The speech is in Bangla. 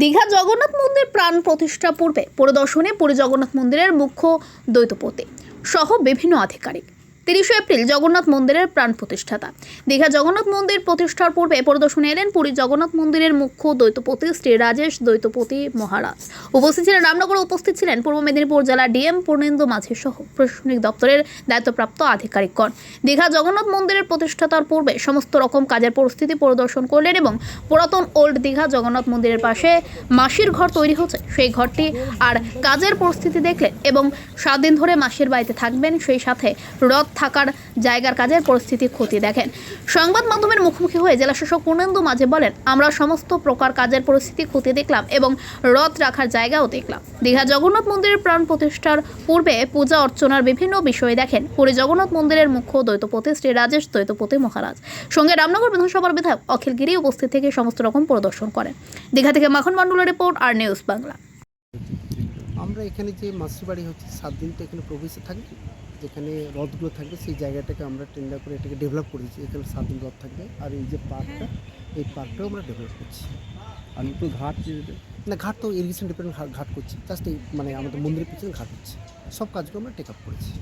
দীঘা জগন্নাথ মন্দির প্রাণ প্রতিষ্ঠা পূর্বে। পরিদর্শনে পুরী জগন্নাথ মন্দিরের মুখ্য দ্বৈতপতি সহ বিভিন্ন আধিকারিক। তিরিশে এপ্রিল জগন্নাথ মন্দিরের প্রাণ প্রতিষ্ঠাতা। দীঘা জগন্নাথ মন্দির প্রতিষ্ঠার পূর্বে পরিদর্শনে এলেন পুরী জগন্নাথ মন্দিরের মুখ্য দ্বৈতপতি শ্রী রাজেশ দ্বৈতপতি মহারাজ। উপস্থিত ছিলেন রামনগরে উপস্থিত ছিলেন পূর্ব মেদিনীপুর জেলার ডিএম পূর্ণেন্দু মাঝি সহ প্রশাসনিক দপ্তরের দায়িত্বপ্রাপ্ত আধিকারিকগণ। দীঘা জগন্নাথ মন্দিরের প্রতিষ্ঠাতার পূর্বে সমস্ত রকম কাজের পরিস্থিতি পরিদর্শন করলেন এবং পুরাতন ওল্ড দীঘা জগন্নাথ মন্দিরের পাশে মাসির ঘর তৈরি হচ্ছে। সেই ঘরটি আর কাজের পরিস্থিতি দেখলেন এবং সাত দিন ধরে মাসির বাড়িতে থাকবেন। সেই সাথে রথ থাকার জায়গার কাজের পরিস্থিতি ক্ষতি দেখেন। সংবাদ মাধ্যমের মুখোমুখি হয়ে জেলাশাসক পূর্ণেন্দু মাঝে বলেন, আমরা সমস্ত প্রকার কাজের পরিস্থিতি ক্ষতি দেখলাম এবং রথ রাখার জায়গাও দেখলাম। দীঘা জগন্নাথ মন্দিরের প্রাণ প্রতিষ্ঠার পূর্বে পূজা অর্চনার বিভিন্ন বিষয় দেখেন। পুরী জগন্নাথ মন্দিরের মুখ্য দ্বৈতপতি শ্রী রাজেশ দ্বৈতপতি মহারাজ। সঙ্গে রামনগর বিধানসভার বিধায়ক অখিল গিরি উপস্থিত থেকে সমস্ত রকম পরিদর্শন করেন। দীঘা থেকে মাখন মণ্ডলের রিপোর্ট, আর নিউজ বাংলা। আমরা এখানে যে মাসির বাড়ি হচ্ছে, সাত দিন তো এখানে প্রবেশে থাকবে যেখানে রথগুলো থাকবে সেই জায়গাটাকে আমরা টেন্ডার করে এটাকে ডেভেলপ করেছি এখানে সাত দিন রথ থাকবে। আর এই যে পার্কটা এই পার্কটাও আমরা ডেভেলপ করছি। আর নতুন ঘাট না ঘাট তো ইরিগেশন ডিপার্টমেন্ট ঘাট করছি। জাস্ট এই মানে আমাদের মন্দিরের পিছনে ঘাট হচ্ছে। সব কাজগুলো আমরা টেক আপ করেছি।